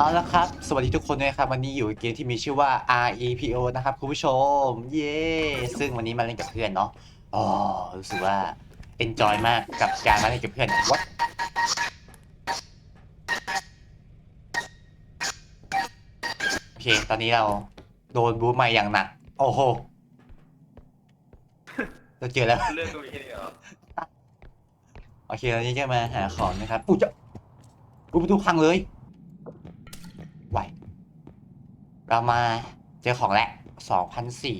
เอาละครับ สวัสดีทุกคนด้วยครับ วันนี้อยู่กับเกมที่มีชื่อว่า REPO นะครับคุณผู้ชม เย้ ซึ่งวันนี้มาเล่นกับเพื่อนเนาะ อ๋อ รู้สึกว่าเป็นจอยมากกับการมาเล่นกับเพื่อนวัดโอเค ตอนนี้เราโดนบูมมาอย่างหนัก โอ้โห เราเจอแล้วเรื่องตรงนี้เหรอโอเคตอนนี้จะมาหาของนะครับอุ้ยจะอุ้ยประตูพังเลย ไหว เรามาเจอของแหละสองพันสี่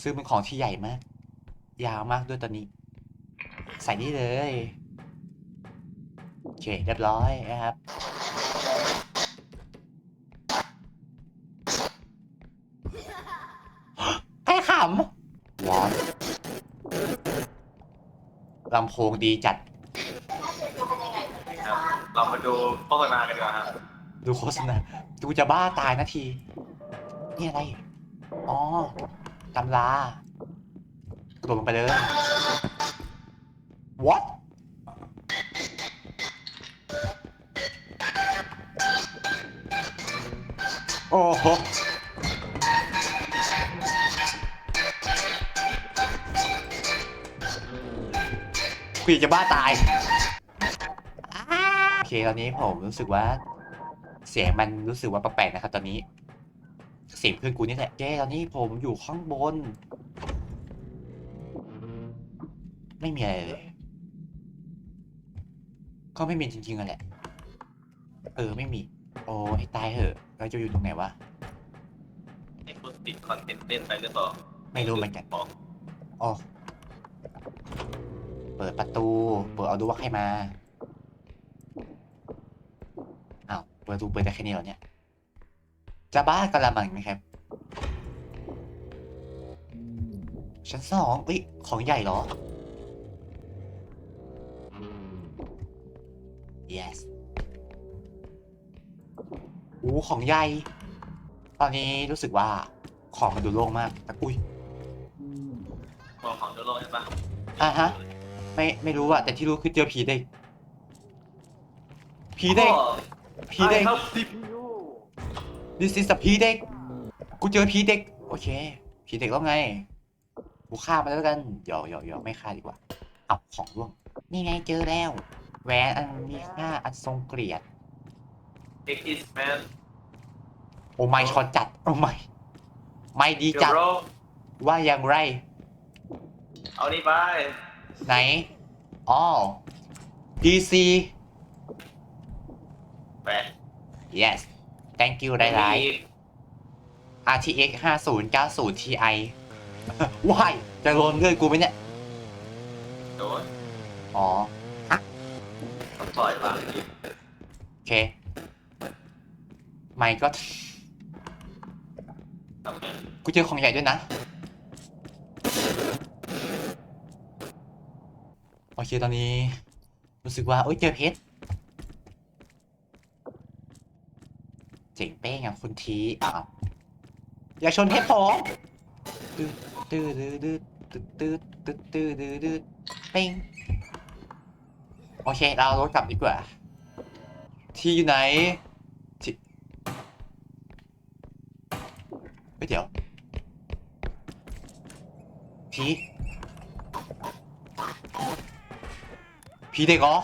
ซึ่งเป็นของที่ใหญ่มาก ยาวมากด้วยตอนนี้ ใส่นี่เลย โอเค เรียบร้อยนะครับ ใครขำวอนลำโพงดีจัด เรามาดูโฆษณากันดีกว่าครับ ดูโฆษณาดูจะบ้าตายนาที นี่อะไร อ๋อตำรากระโดดลงไปเลย what โอ้โหคุยจะบ้าตาย โอเค ตอนนี้ผมรู้สึกว่า เสียงมันรู้สึกว่าแปลกๆนะครับ ตอนนี้ เสียงเพื่อนกูนี่แหละเจ้ตอนนี้ผมอยู่ข้างบน ไม่มีอะไรเลย ก็ไม่มีจริงๆอะแหละ เออไม่มี โอ้ให้ตายเหอะเราจะอยู่ตรงไหนวะ ให้คุณติดคอนเทนต์เต้นไปหรือเปล่าไม่รู้เหมือนกันบอกอ๋อเปิดประตู เปิดเอาดูว่าใครมา อ้าว เปิดประตูเปิดได้แค่นี้เหรอเนี่ย จะบ้ากระมังไหมครับ ชั้นสองเอ้ยของใหญ่เหรอ yes อู้ของใหญ่ ตอนนี้รู้สึกว่าของมันดูโล่งมากแต่อุ้ยบอกของโดโลใช่ปะอ่าฮะ ไม่ไม่รู้อะแต่ที่รู้คือเจอผีเด็กผีเด็ก ผีเด็กครับ CPU this is a ผีเด็ก กูเจอผีเด็ก โอเค ผีเด็กแล้วไง กูฆ่ามันแล้วกันเดี๋ยวเดี๋ยวเดี๋ยวไม่ฆ่าดีกว่าเอาของร่วง นี่ไงเจอแล้ว แหวนอันมีค่าอันทรงเกลียดเอ็กซ์แมนโอ้ไม่ช็อตจัด โอ้ไม่ไม่ดีเดี๋ยจัดวโรว่าอย่างไร เอานี่ไป ไหน อ๋อ PC แปะ yes thank you ได้ไร RTX 5090 Ti ว้ายจะรวมเลือดกูไหมเนี่ย โดนอ๋อปล่อยมาโอเค ไม่ก็ ทำไงกูเจอของใหญ่ด้วยนะ โอเค ตอนนี้ รู้สึกว่า โอ้ยเจอเพชร เจ๋งเป้งอะคุณทีอ้าวอย่าชนเพผมตื้อตื้อตื้อตื้อตื้อตื้อตื้อตื้อตื้อเป้งโอเค เราเอารถกลับดีกว่า ที่อยู่ไหนที่เฮ้ยเดี๋ยวผีผีเด็กเหรอ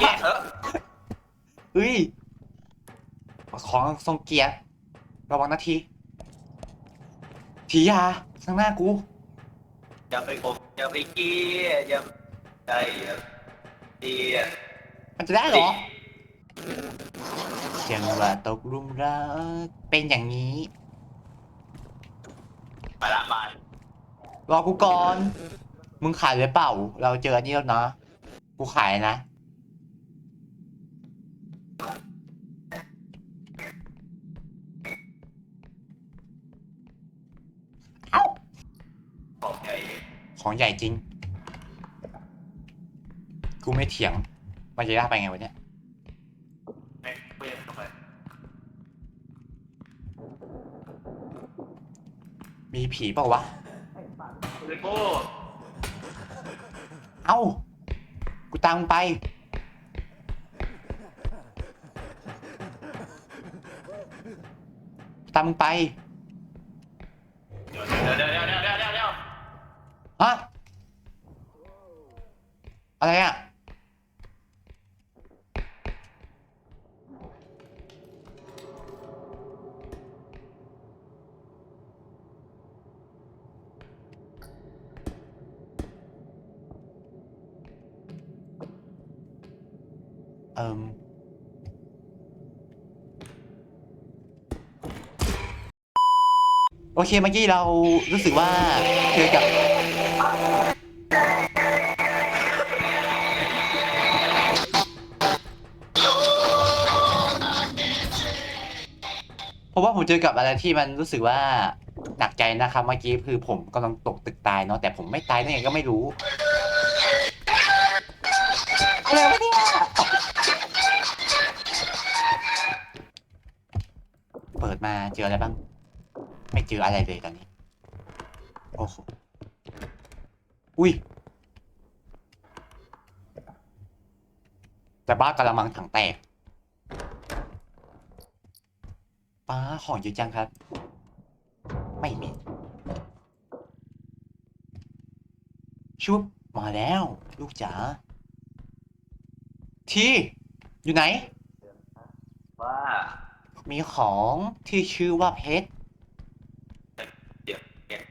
แย่เออ เฮ้ย ของทรงเกียร์ระวังนาทีผียาข้างหน้ากู อย่าไปกบอย่าไปเกี้ยอย่าใจอย่าเดียมันจะได้เหรอจังหวะตกหลุมรักเป็นอย่างนี้ไปละบายรอกูก่อน มึงขายเลยเปล่า เราเจออันนี้แล้วนะ กูขายนะ เอ้า ของใหญ่ ของใหญ่จริง กูไม่เถียง มันจะยากไปไงวะเนี่ยแม็กเวียนเข้าไปมีผีเปล่าวะเลโก้เอ้า กูตามมึงไป ตามมึงไป เคเมื่อกี้เรารู้สึกว่าเจอกับเพราะว่าผมเจอกับอะไรที่มันรู้สึกว่าหนักใจนะครับเมื่อกี้คือผมกำลังตกตึกตายเนาะแต่ผมไม่ตายได้ไงก็ไม่รู้อะไรวะเนี่ยเปิดมาเจออะไรบ้าง เจออะไรเลยตอนนี้ โอ้โห อุ้ย แต่บ้ากระมังถังแตกป้าของเยอะจังครับ ไม่มี ชุบ มาแล้ว ลูกจ๋า ทีอยู่ไหน ว่า มีของที่ชื่อว่าเพชร เดี๋ยวเดี๋ยว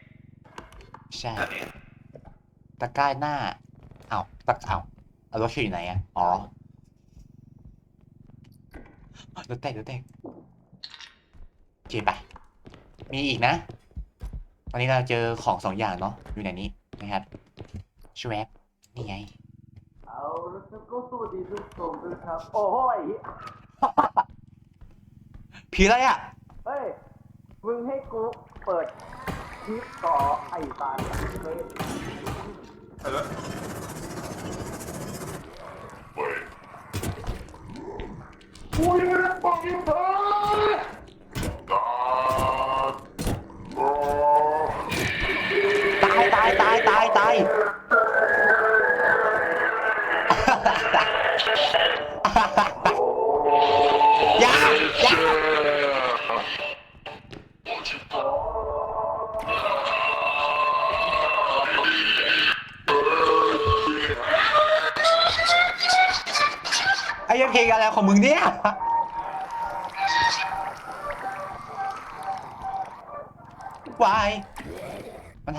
ใช่แบบนี้ตะกร้าหน้า เอา้าตะเอาเอารถชื่ออยู่ไหนอะ อ๋อรถแตกรถแตกโอเคไป มีอีกนะ ตอนนี้เราเจอของสองอย่างเนาะ อยู่ในนี้นะครับชวบนี่ไง เอาแล้วก็สวัสดีทุกคนด้วยครับ โอ้โหไอ้เหี้ยผีอะไรอะ เฮ้ย มึงให้กูเปิด คลิปต่อไอ้ตาลเลยเออกูยังไม่ได้บอกอยู่เถอะ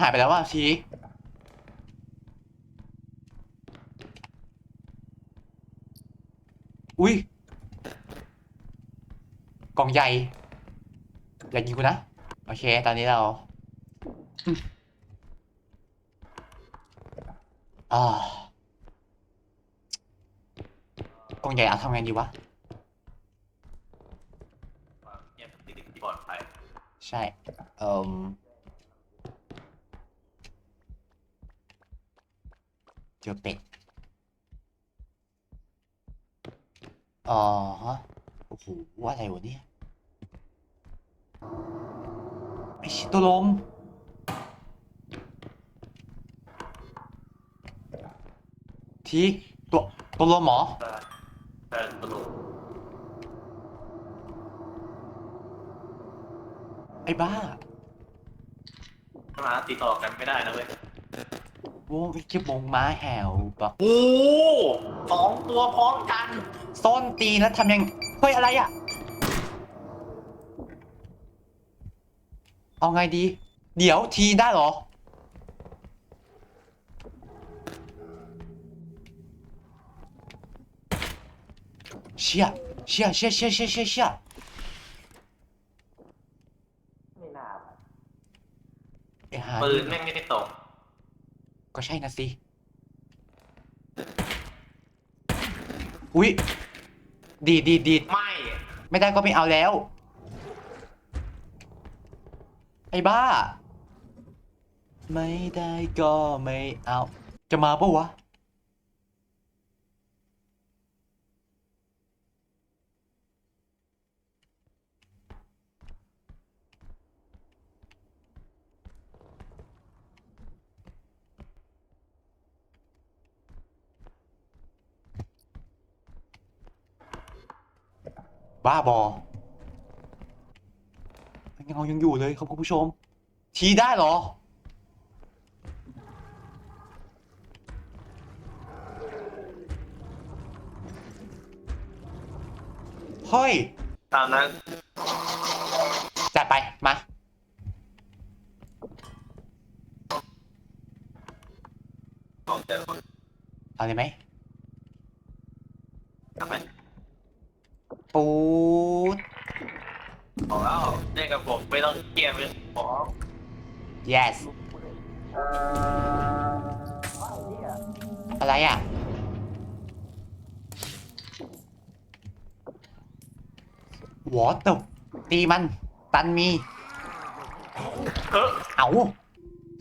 หายไปแล้วว่ะชีอุ้ยกล่องใหญ่อย่ายิงกูนะ โอเค ตอนนี้เราอ่ากล่องใหญ่เอาทำไงดีวะเนี่ยติดที่ปลอดภัยใช่เอ่ม จอเป็ด อ๋อฮะโอ้โหอะไรวะเนี่ยไอชิตัวลมทีตัวตัวลมเหรอเออเออตลกไอ้บ้ามาติดต่อกันไม่ได้นะเว้ย โว้ยเก็บมงม้าแหวบอกโอ้สองตัวพร้อมกันส้นตีนแล้วทำยังเฮ้ยอะไรอะ เอาไงดี เดี๋ยวทีได้เหรอ เชี่ยเชี่ยเชี่ยเชี่ยเชี่ยเชี่ยเชี่ยไม่น่าไอ้หาปืนแม่งไม่ได้ตก ก็ใช่นะสิ อุ๊ย ดีดดีดดีดไม่ไม่ได้ก็ไม่เอาแล้ว ไอ้บ้า ไม่ได้ก็ไม่เอา จะมาปะวะ บ้าบอเงายังอยู่เลยครับคุณผู้ชมทีได้เหรอ เฮ้ย ตามนั้น จัดไป มาของเจอคนเอาเลยไหม yes อะไรอะ what the ตีมัน ตันมีเฮ้ยเอา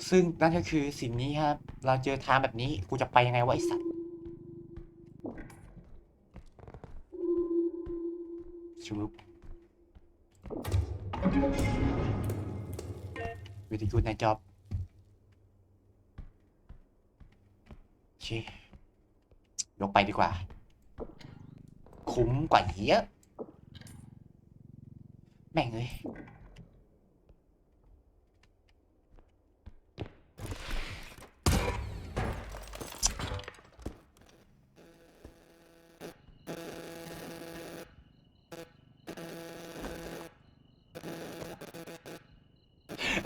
ซึ่งนั่นก็คือสิ่งนี้ครับ เราเจอทางแบบนี้ กูจะไปยังไงวะไอสัตว์ชุบ วิธีกูในจ็อบชี้ยกไปดีกว่า คุ้มกว่าเยอะแม่งเลย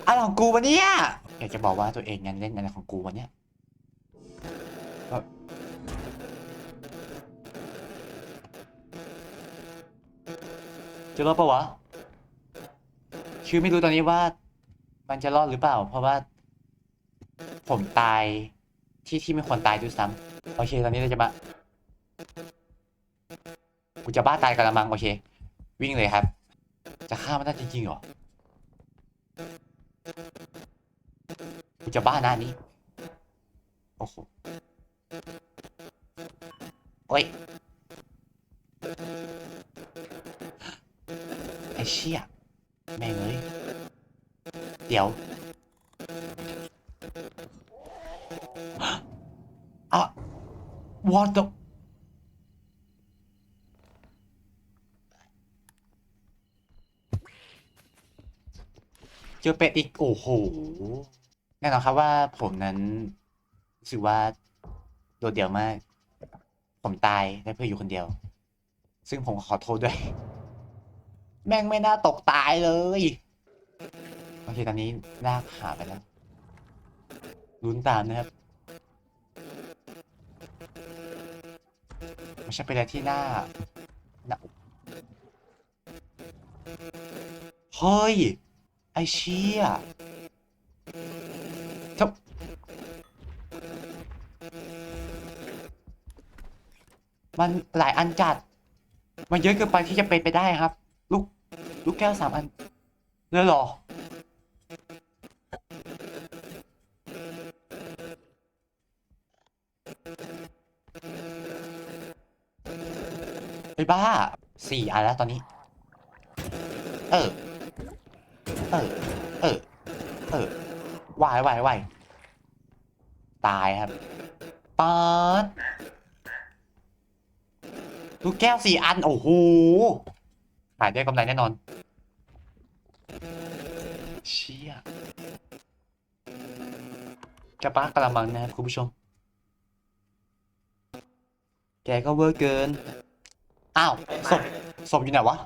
อะไรของกูวะเนี่ยอยากจะบอกว่าตัวเองงั้นเล่นอะไรของกูวะเนี่ยจะรอดปะวะ คือไม่รู้ตอนนี้ว่า มันจะรอดหรือเปล่า เพราะว่า ผมตายที่ที่ไม่ควรตายด้วยซ้ำโอเค ตอนนี้เราจะมากูจะบ้าตายกันละมังโอเค วิ่งเลยครับ จะฆ่ามันได้จริงๆหรอ จะบ้าหน้านี้ โอ้โหโอ้ย ไอ้เชี่ยแม่งเลยเดี๋ยวอะ what the เจอเป็ดอีก โอ้โห แน่นอนครับว่าผมนั้นรู้สึกว่าโดดเดี่ยวมาก ผมตายและเพื่ออยู่คนเดียว ซึ่งผมขอโทษด้วย แม่งไม่น่าตกตายเลยโอเคตอนนี้ลากขาไปแล้วลุ้นตามนะครับไม่ใช่เป็นอะไรที่น่าน่าเฮ้ย ไอเชี่ย มันหลายอันจัด มันเยอะเกินไปที่จะเป็นไปได้ครับ ลูกลูกแก้วสามอันเลยหรอ ไอ้บ้าสี่อันแล้วตอนนี้ เออ เออ เออ เออวายวายวายตายครับป๊าด ลูกแก้วสี่อัน โอ้โหขายได้กำไรแน่นอน เชี่ยกระปากระมังนะครับคุณผู้ชม แกก็เวอร์เกิน อ้าวศพศพอยู่ไหนวะ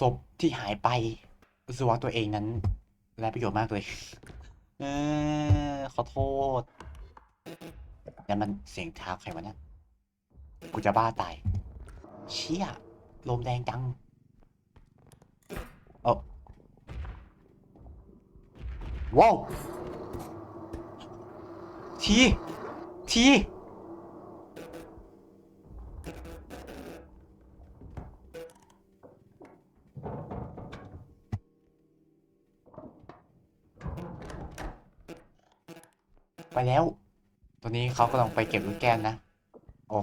ศพที่หายไปรู้สึกว่าตัวเองนั้นไร้ประโยชน์มากเลย เออขอโทษ แต่มันเสียงเท้าใครวะเนี่ย กูจะบ้าตาย เชี่ยลมแรงจังเออว้าว ที ที ไปแล้ว ตอนนี้เขากำลังไปเก็บลูกแก้วนะ โอ้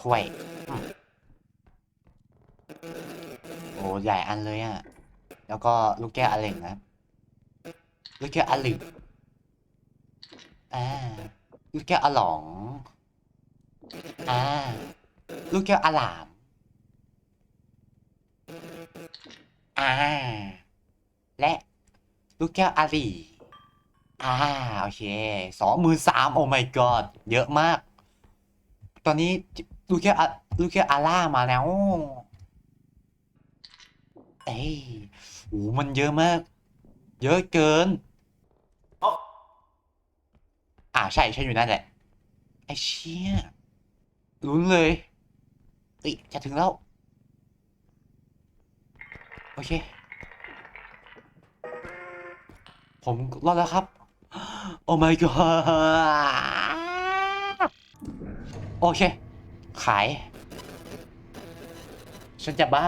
ถ้วยโอ้ใหญ่อันเลยอะ่ะ แล้วก็ลูกแก้วอเล่งนะลูกแก้วอลิงอ่าลูกแก้วอหลองอ่าลูกแก้วอลามอ่าและลูกแก้วอารี อ่าโอเคสองหมื่นสามโอ้ my god เยอะมาก ตอนนี้ลูกแก้วอะลูกแก้วอาร่ามาแล้ว เอ้ยโอ้มันเยอะมาก เยอะเกินอ้อ่าใช่ใช่อยู่นั่นแหละ ไอ้เชี่ยลุ้นเลยเอ้ยจะถึงแล้ว โอเค ผมรอดแล้วครับ โอ้ my god โอเค ขาย ฉันจะบ้า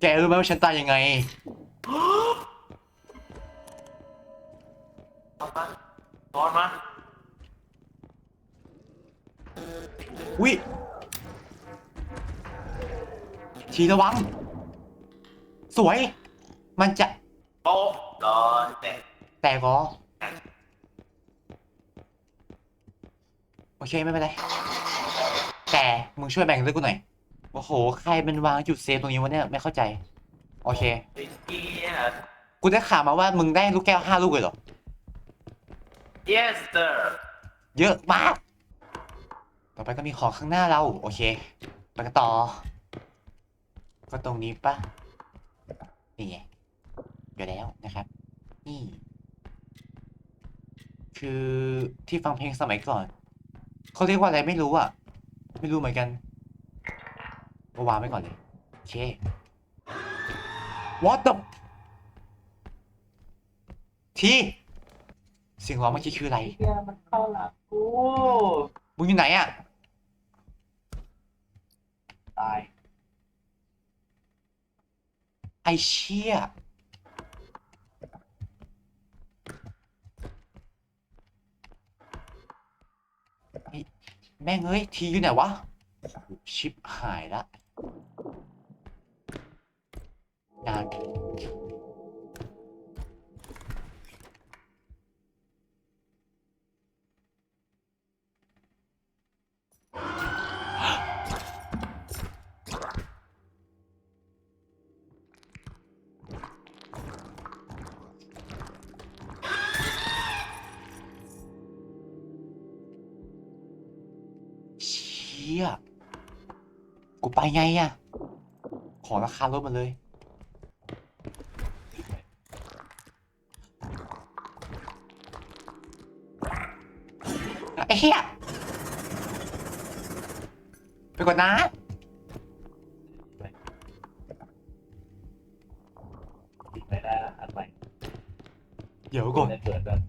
แกรู้ไหมว่าฉันตายยังไงเอามาตอนมาวิทีระวัง สวย มันจะ โป๊ะร้อนแต่แตกเหรอโอเคไม่เป็นไรแต่มึงช่วยแบ่งเลือดกูหน่อยโอ้โหใครเป็นวางจุดเซฟตรงนี้วะเนี่ยไม่เข้าใจ โอเค ไอ้เกียกูได้ข่าวมาว่ามึงได้ลูกแก้วห้าลูกเลยเหรอ yes sir เยอะมาก ต่อไปก็มีของข้างหน้าเรา โอเคไปกันต่อ ก็ตรงนี้ปะนี่ไง อยู่แล้วนะครับ นี่ คือที่ฟังเพลงสมัยก่อน เขาเรียกว่าอะไรไม่รู้อะ ไม่รู้เหมือนกันก็วางไว้ก่อนเลยโอเค what the ทีเสียงร้องเมื่อกี้คืออะไรเกียมันเข้าหลังกูมึงอยู่ไหนอะ ตาย ไอเชี่ยไอ้ แม่งเอ้ยทีอยู่ไหนวะ ชิปหายละงาน ไปไงอะขอราคารถมาเลย ไอ้เหี้ยไปก่อนนะปิดไปได้แล้วอันใหม่เดี๋ยวก่อนได้เปิดแบบ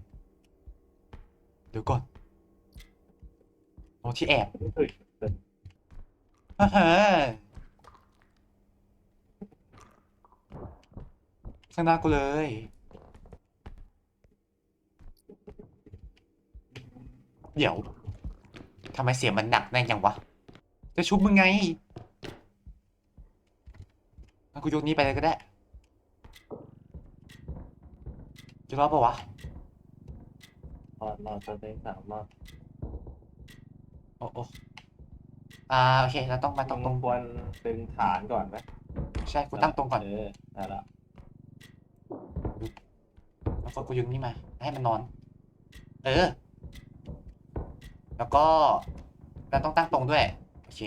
เดี๋ยวก่อนเอาที่แอบ เฮ้ยเปิด ฮ่าฮ่าข้างหน้ากูเลยเดี๋ยวทำไมเสียงมันหนักแน่นจังวะ จะชุบมึงไงงั้นกูยกนี้ไปเลยก็ได้ จะรอดปะวะรอดรอดตัวเองสามรอดโอ้โอ้ อ่าโอเคเราต้องมาตรงตรงควรดึงฐานก่อนไหมใช่กูตั้งตรงก่อนเออได้ละแล้วก็กูยึงนี่มา ให้มันนอน เออ แล้วก็เราต้องตั้งตรงด้วย โอเค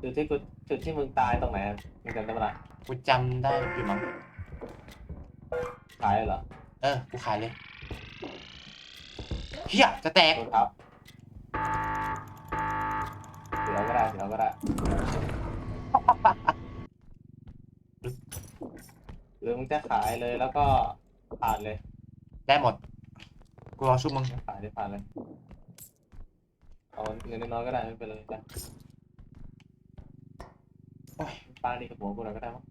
จุดที่กูจุดที่มึงตายตรงไหนอะมึงจำได้ปะล่ะกูจำได้อยู่มั้งตายเหรอ เออ กูขายเลยเฮียจะแตกโทษครับ ก็ได้เดี๋ยวก็ได้ หรือมึงจะขายเลยแล้วก็ผ่านเลยได้หมด กูรอชุบมึงขายได้ผ่านเลยเอาเงินน้อยๆก็ได้ไม่เป็นไรจ้ะโอ้ยป้านี่กับหัวกูหน่อยก็ได้มั้ง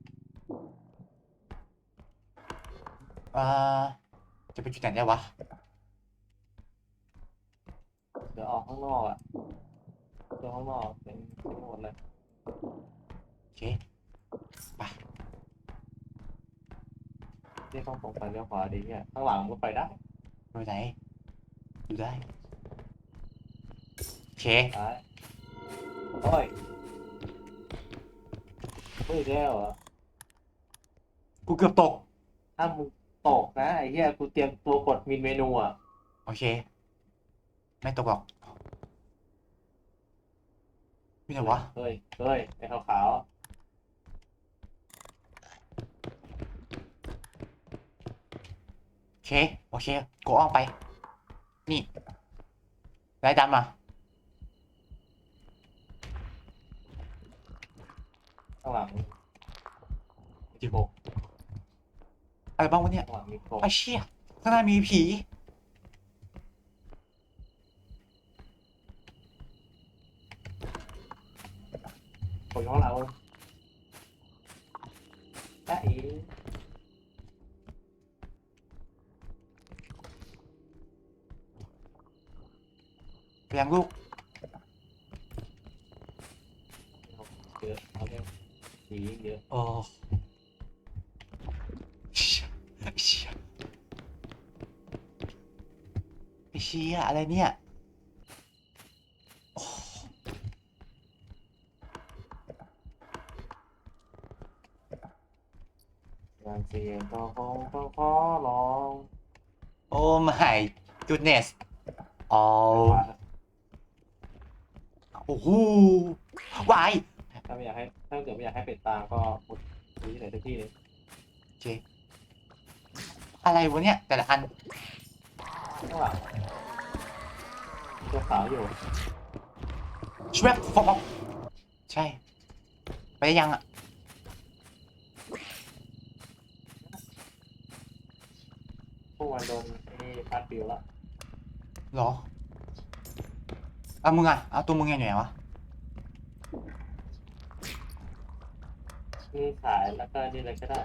อ่าจะไปจุดไหนได้วะ เดี๋ยวออกข้างนอกอะ ตัวข้างนอกเป็นทั้งหมดเลยโอเคไปนี่ต้องตรงไปเลี้ยวขวาดีเนี่ยข้างหลังมันก็ไปได้ไปไหนดูได้เคตายโอ้ยไม่อีกแล้วเหรอกูเกือบตกถ้ามึงตกนะไอ้เหี้ยกูเตรียมตัวกดมินเมนูอะโอเค ไม่ตกหรอก มีไหนวะ เฮ้ยเฮ้ยไอ้ขาวโอเค โอเคกูอ้อมไป นี่ไล่ดำมา ๆข้างหลังจิโบอะไรบ้างวะเนี่ยข้างหลังมีโบไอ้เชี่ยข้างหน้ามีผี คนของเราจ้าเอ๋ไปยังลูกเยอะเอาเร็วสีเยอะโอ้เชี่ยไอ้เชี่ยไอ้เชี่ยอะไรเนี่ยโอ้ งาน เสียงก็คงต้องขอลอง โอ้ my goodness อ๋อโอ้โหวายถ้าไม่อยากให้ถ้าเกิดไม่อยากให้เป็ดตามก็มุดดูที่ไหนสักที่หนึงโอเคอะไรวะเนี่ย แต่ละอันข้างหลังตัวขาวอยู่ช่วยฟอกใช่ ไปได้ยังอะ พวกมันโดนไอ้พัดปิวแล้วเหรอเอามึงอะเอาตัวมึงยังไงวะนี่ขายแล้วก็นี่อะไรก็ได้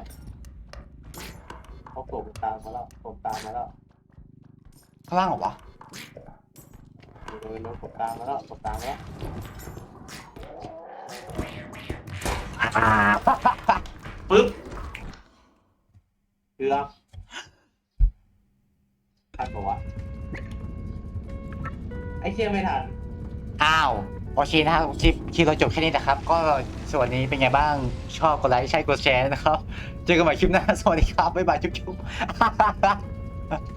เขาผมตามมาแล้วผมตามมาแล้วข้างล่างเหรอวะอยู่เลยรถผมตามมาแล้วผมตามมาแล้วปึ๊บ เกือบทันบอกว่าไอ้ เชี่ยไม่ทันอ้าวโอเคนะครับคลิปคลิปเราจบแค่นี้นะครับ ก็ส่วนนี้เป็นไงบ้างชอบกดไลค์ใช่กดแชร์นะครับ เจอกันใหม่คลิปหน้าสวัสดีครับบ๊ายบายจุ๊บๆ